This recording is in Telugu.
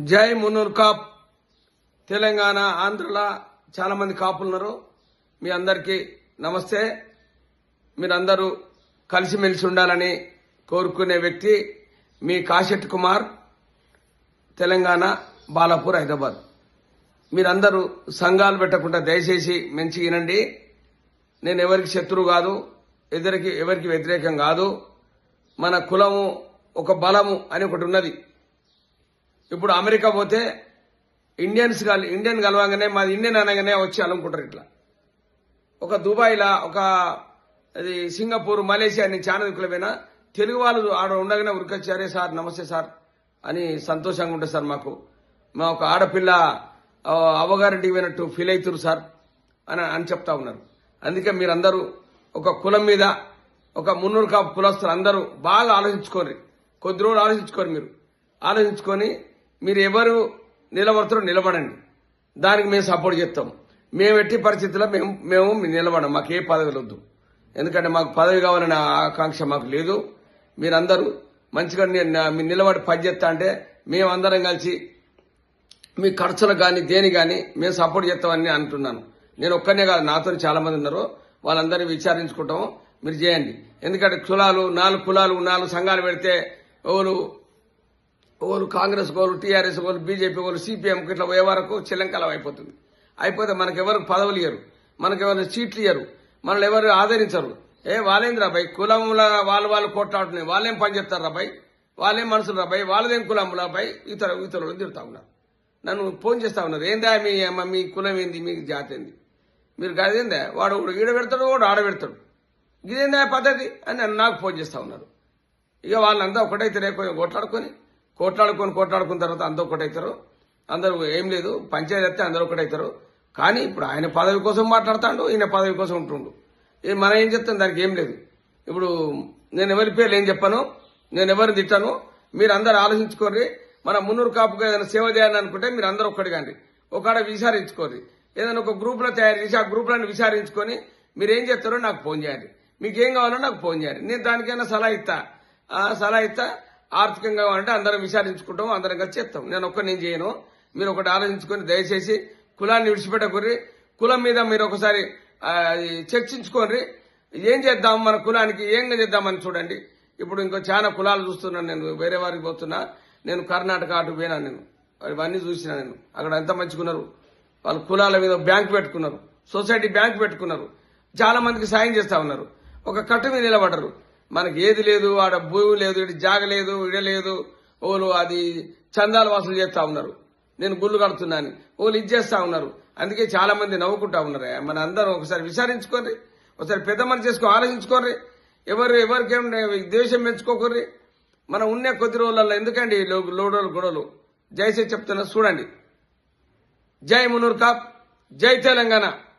జై మునూర్ కాప్. తెలంగాణ ఆంధ్రలో చాలా మంది కాపులు ఉన్నారు మీ అందరికీ నమస్తే. మీరందరూ కలిసిమెలిసి ఉండాలని కోరుకునే వ్యక్తి మీ కాశెట్ కుమార్ తెలంగాణ బాలాపూర్ హైదరాబాద్. మీరందరూ సంఘాలు పెట్టకుండా దయచేసి మంచి వినండి. నేను ఎవరికి శత్రువు కాదు ఎదురికి ఎవరికి వ్యతిరేకం కాదు. మన కులము ఒక బలము అని ఒకటి ఉన్నది. ఇప్పుడు అమెరికా పోతే ఇండియన్స్ కల్ ఇండియన్ కలవగానే మాది ఇండియన్ అనగానే వచ్చి అనుకుంటారు ఇట్లా. ఒక దుబాయ్లా ఒక అది సింగపూర్ మలేషియా అని చాలా దిక్కుల తెలుగు వాళ్ళు ఆడ ఉండగానే ఉరికొచ్చారే సార్ నమస్తే సార్ అని సంతోషంగా ఉంటుంది సార్ మాకు. మా ఒక ఆడపిల్ల ఆ, అవ్వగారింటికి పోయినట్టు ఫీల్ అవుతురు సార్ అని అని చెప్తా ఉన్నారు. అందుకే మీరందరూ ఒక కులం మీద ఒక మున్నూరు కాపు కులస్తులు అందరూ బాగా ఆలోచించుకోండి. కొద్ది రోజులు ఆలోచించుకోరు మీరు. ఆలోచించుకొని మీరు ఎవరు నిలబడతారో నిలబడండి. దానికి మేము సపోర్ట్ చేస్తాం. మేము ఎట్టి పరిస్థితుల్లో మేము మేము నిలబడం మాకు ఏ పదవి వద్దు ఎందుకంటే మాకు పదవి కావాలనే ఆకాంక్ష మాకు లేదు. మీరందరూ మంచిగా ని- మీరు నిలబడి పనిచేస్తా అంటే అందరం కలిసి మీ ఖర్చులకు కానీ దేని కానీ మేము సపోర్ట్ చేస్తామని అంటున్నాను. నేను ఒక్కనే కాదు నాతో చాలా మంది ఉన్నారు. వాళ్ళందరినీ విచారించుకుంటాము. మీరు చేయండి. ఎందుకంటే కులాలు నాలుగు కులాలు నాలుగు సంఘాలు పెడితే ఎవరు వాళ్ళు కాంగ్రెస్ వాళ్ళు టీఆర్ఎస్ వాళ్ళు బీజేపీ వాళ్ళు సిపిఎం ఇట్లా పోయే వరకు చిలంకలం అయిపోతుంది. అయిపోతే మనకు పదవులు ఇయ్యరు మనకు ఎవరు సీట్లు ఇయ్యరు మనల్ని ఎవరు ఆదరించరు. ఏ వాళ్ళేంది రాబాయ్ కులముల వాళ్ళు వాళ్ళు కొట్లాడుతున్నాయి. వాళ్ళేం పని చెప్తారు రాబాయ్ వాళ్ళేం మనుషులు రాబాయ్ వాళ్ళదేం కులముల రాబాయ్ ఇతర ఇతరులు తిరుగుతా ఉన్నారు. నన్ను ఫోన్ చేస్తా ఉన్నారు. ఏందా మీ అమ్మ మీ కులం ఏంది మీ జాతి ఏంది? మీరు గదేందా వాడు ఈడ పెడతాడు వాడు ఆడ పెడతాడు. ఇదేందా పద్ధతి? అని నన్ను నాకు ఫోన్ చేస్తా ఉన్నారు. ఇక వాళ్ళంతా ఒకటైతే రేపు కొట్లాడుకొని కొట్లాడుకొని కొట్లాడుకున్న తర్వాత అందరూ ఒకటవుతారు అందరూ ఏం లేదు పంచాయతీ అయితే అందరూ ఒకటవుతారు కానీ ఇప్పుడు ఆయన పదవి కోసం మాట్లాడతాడు ఈయన పదవి కోసం ఉంటుండు. ఇది మనం ఏం చెప్తాం? దానికి ఏం లేదు. ఇప్పుడు నేను ఎవరి పేర్లు ఏం చెప్పాను నేను ఎవరిని తిట్టాను. మీరు అందరు ఆలోచించుకోర్రి మన మున్నూరు కాపుగా ఏదైనా సేవ చేయాలని అనుకుంటే మీరు అందరూ ఒక్కడికండి ఒకడ విచారించుకోర్రి ఏదైనా ఒక గ్రూప్లో తయారు చేసి ఆ గ్రూప్లను విచారించుకొని మీరు ఏం చేస్తారో నాకు ఫోన్ చేయండి. మీకు ఏం కావాలో నాకు ఫోన్ చేయండి. నేను దానికైనా సలహా ఇస్తా. సలహా ఇస్తా. ఆర్థికంగా అంటే అందరం విచారించుకుంటాం అందరం కలిసి చెప్తాం. నేను ఒక్క నేను చేయను. మీరు ఒకటి ఆలోచించుకొని దయచేసి కులాన్ని విడిచిపెట్టకూరి కులం మీద మీరు ఒకసారి చర్చించుకోండి. ఏం చేద్దాం మన కులానికి ఏం చేద్దామని చూడండి. ఇప్పుడు ఇంకో చాలా కులాలు చూస్తున్నాను నేను వేరే వారికి పోతున్నా. నేను కర్ణాటక అటు పోయినా నేను. అవన్నీ చూసినా నేను. అక్కడ ఎంత మంచుకున్నారు వాళ్ళు కులాల మీద బ్యాంక్ పెట్టుకున్నారు. సొసైటీ బ్యాంక్ పెట్టుకున్నారు. చాలా మందికి సాయం చేస్తా ఉన్నారు. ఒక కట్టు మీద నిలబడరు మనకి ఏది లేదు ఆడ భూమి లేదు ఇటు జాగ లేదు ఇడలేదు ఓలు అది చందాలు వసూలు చేస్తా ఉన్నారు. నేను గుళ్ళు కడుతున్నాను. ఓలు ఇది చేస్తా ఉన్నారు. అందుకే చాలా మంది నవ్వుకుంటా ఉన్నారు. మన అందరం ఒకసారి విచారించుకోండి ఒకసారి పెద్ద మనిషి చేసుకో ఆలోచించుకోర్రి. ఎవరు ఎవరికేం ద్వేషం పెంచుకోకర్రి. మనం ఉన్న కొద్ది రోజులలో ఎందుకండి లోడోలు గొడవలు? జైసే చెప్తున్నా చూడండి. జై మునూర్ కాప్ జై తెలంగాణ.